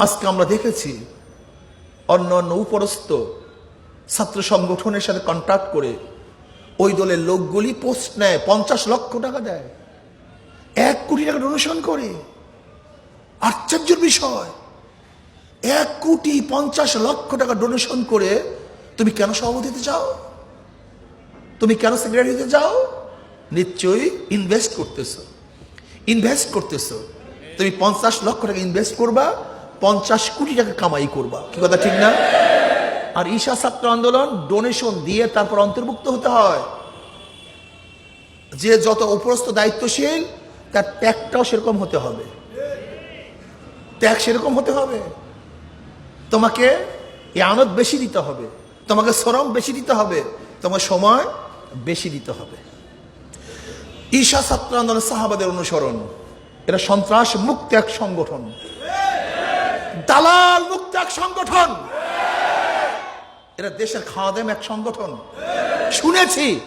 আজকে আমরা দেখেছি অন্য অন্য উপরস্থ ছাত্র সংগঠনের সাথে কন্ট্যাক্ট করে ওই দলের লোকগুলি পোস্ট নেয়, পঞ্চাশ লক্ষ টাকা দেয়। এক কোটি টাকা ডোনেশন করে। আশ্চর্যের বিষয়। এক কোটি পঞ্চাশ লক্ষ টাকা ডোনেশন করে তুমি কেন সভাপতি হতে চাও? তুমি কেন সেক্রেটারি হতে চাও? নিশ্চয়ই ইনভেস্ট করতেছ। ইনভেস্ট করতেছ। তুমি পঞ্চাশ লক্ষ টাকা ইনভেস্ট করবা পঞ্চাশ কোটি টাকা কামাই করবা। কি কথা ঠিক না? আর ঈশা ছাত্র আন্দোলন ডোনেশন দিয়ে তারপর অন্তর্ভুক্ত হতে হয়। যে যত উপরস্থ দায়িত্বশীল, তার ত্যাগটাও সেরকম হতে হবে। ত্যাগ সেরকম হতে হবে। তোমাকে আনত বেশি দিতে হবে। তোমাকে শ্রম বেশি দিতে হবে। তোমার সময় বেশি দিতে হবে। ঈশা ছাত্র আন্দোলন সাহাবাদের অনুসরণ। এটা সন্ত্রাস মুক্ত এক সংগঠন। দালাল মুক্ত এক সংগঠন। এটা দেশের খাওয়াদেম এক সংগঠন। শুনেছি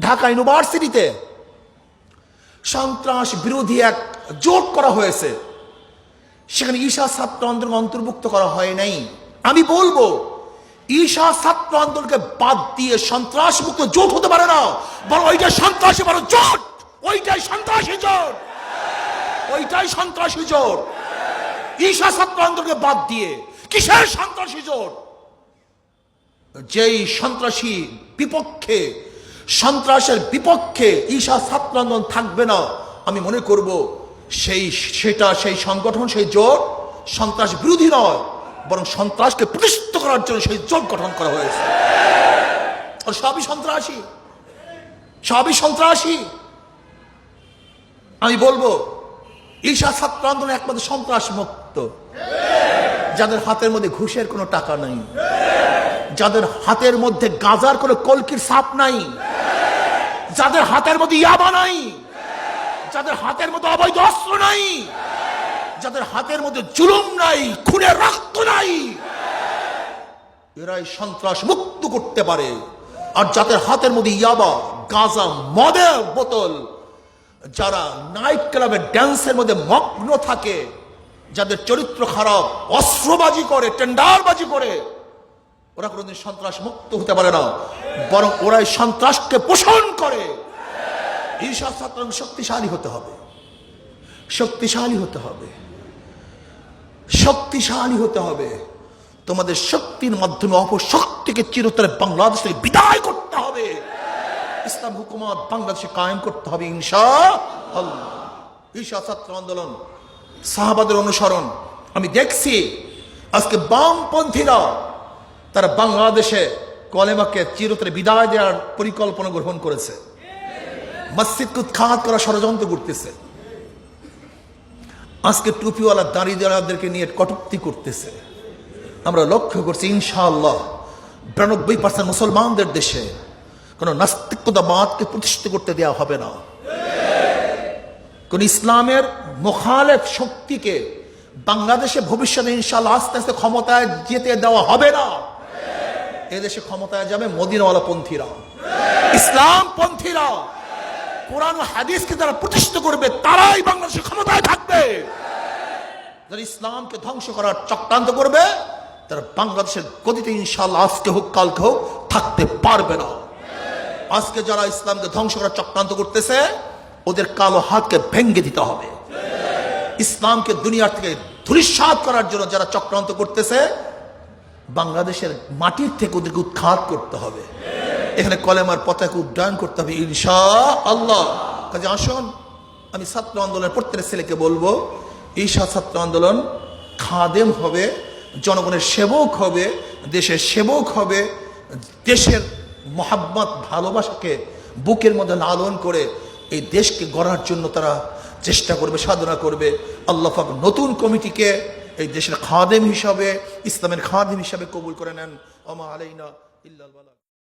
ঢাকা ইউনিভার্সিটিতে সন্ত্রাস বিরোধী এক জোট করা হয়েছে। সেখানে ঈশা ছাত্র আন্দোলন অন্তর্ভুক্ত করা হয় নাই। আমি বলব, ঈশা ছাত্র আন্দোলনকে বাদ দিয়ে সন্ত্রাস মুক্ত জোট হতে পারে না। বরং ওইটা সন্ত্রাসী বড় জোট। ওইটাই সন্ত্রাসী জোট। ওইটাই সন্ত্রাসী জোট। ঈশা ছাত্র আন্দোলনকে বাদ দিয়ে কিসের সন্ত্রাসী জোট? যেই সন্ত্রাসী বিপক্ষে, সন্ত্রাসের বিপক্ষে ঈশা ছাত্র আন্দোলন থাকবে না, আমি মনে করব সেই, সেটা সেই সংগঠন, সেই জোট সন্ত্রাস বিরোধী নয়, বরং সন্ত্রাসকে প্রতিষ্ঠিত করার জন্য সেই জোট গঠন করা হয়েছে। সবই সন্ত্রাসী। সবই সন্ত্রাসী। আমি বলব ঈশা ছাত্র আন্দোলন একমাত্র সন্ত্রাস মুক্ত যাদের হাতের মধ্যে ঘুষের কোনো টাকা নাই। যাদের হাতের মধ্যে গাজার কোনো কলকির সাপ নাই। যাদের হাতের মধ্যে ইয়াবা নাই। যাদের হাতের মধ্যে অবৈধ অস্ত্র নাই। যাদের হাতের মধ্যে জুলুম নাই, খুনের রক্ত নাই। এরাই সন্ত্রাস মুক্ত করতে পারে। আর যাদের হাতের মধ্যে ইয়াবা, গাজা, মদের বোতল, যারা নাইট ক্লাবের ড্যান্সের মধ্যে মগ্ন থাকে যাদের চরিত্র খারাপ, অস্ত্রবাজি করে, টেন্ডারবাজি করে, ওরা কোনোদিন সন্ত্রাস মুক্ত হতে পারে না। বরং ওরাই সন্ত্রাসকে পোষণ করে। ঈশা ছাত্র শক্তিশালী হতে হবে। শক্তিশালী হতে হবে। শক্তিশালী হতে হবে। তোমাদের শক্তির মাধ্যমে অপশক্তিকে চিরতরে বাংলাদেশ থেকে বিদায় করতে হবে। ইসলাম হুকুমত বাংলাদেশে কায়েম করতে হবে ইনশা ঈশা ছাত্র আন্দোলন সাহাবাদের অনুসরণ। আমি দেখছি আজকে বামপন্থীরা তারা বাংলাদেশে কলেমাকে চিরতরে বিদায় দেওয়ার পরিকল্পনা গ্রহণ করেছে। মসজিদকে উৎখাত করা ষড়যন্ত্র করতেছে। আজকে টুপিওয়ালা দাঁড়িয়ে নিয়ে কটুক্তি করতেছে। আমরা লক্ষ্য করছি, ইনশাআল্লাহ, বিরানব্বই পার্সেন্ট মুসলমানদের দেশে কোন নাস্তিকতাবাদকে প্রতিষ্ঠিত করতে দেওয়া হবে না। কোন ইসলামের মোখালেফ শক্তিকে বাংলাদেশে ভবিষ্যতে ইনশাল্লাহ আস্তে আস্তে ক্ষমতায় যেতে দেওয়া হবে না। এদেশে ক্ষমতায় যাবে মদিনওয়ালা পন্থীরা ইসলাম পন্থীরা কোরআন হাদিসকে যারা প্রতিষ্ঠিত করবে, তারাই বাংলাদেশে ক্ষমতায় থাকবে। যারা ইসলামকে ধ্বংস করার চক্রান্ত করবে, তারা বাংলাদেশের গতিতে ইনশাল্লাহ আজকে হোক, কালকে হোক থাকতে পারবে না। আজকে যারা ইসলামকে ধ্বংস করার চক্রান্ত করতেছে ওদের কালো হাতকে ভেঙ্গে দিতে হবে। ইসলামকে দুনিয়ার থেকে ধূলিসাৎ করার জন্য যারা চক্রান্ত করতেছে, বাংলাদেশের মাটির থেকে ওদেরকে উৎখাত করতে হবে। এখানে কলেমার পতাকা উড্ডয়ন করতে হবে ইনশা আল্লাহ কাজে আসুন, আমি ছাত্র আন্দোলনের প্রত্যেক ছেলেকে বলব, ঈশা ছাত্র আন্দোলন খাদেম হবে, জনগণের সেবক হবে, দেশের সেবক হবে, দেশের মোহাব্বত, ভালোবাসাকে বুকের মধ্যে লালন করে এই দেশকে গড়ার জন্য তারা চেষ্টা করবে, সাধনা করবে। আল্লাহ পাক নতুন কমিটিকে এই দেশের খাদেম হিসাবে, ইসলামের খাদেম হিসাবে কবুল করে নেন। আমা আলাইনা ইল্লাল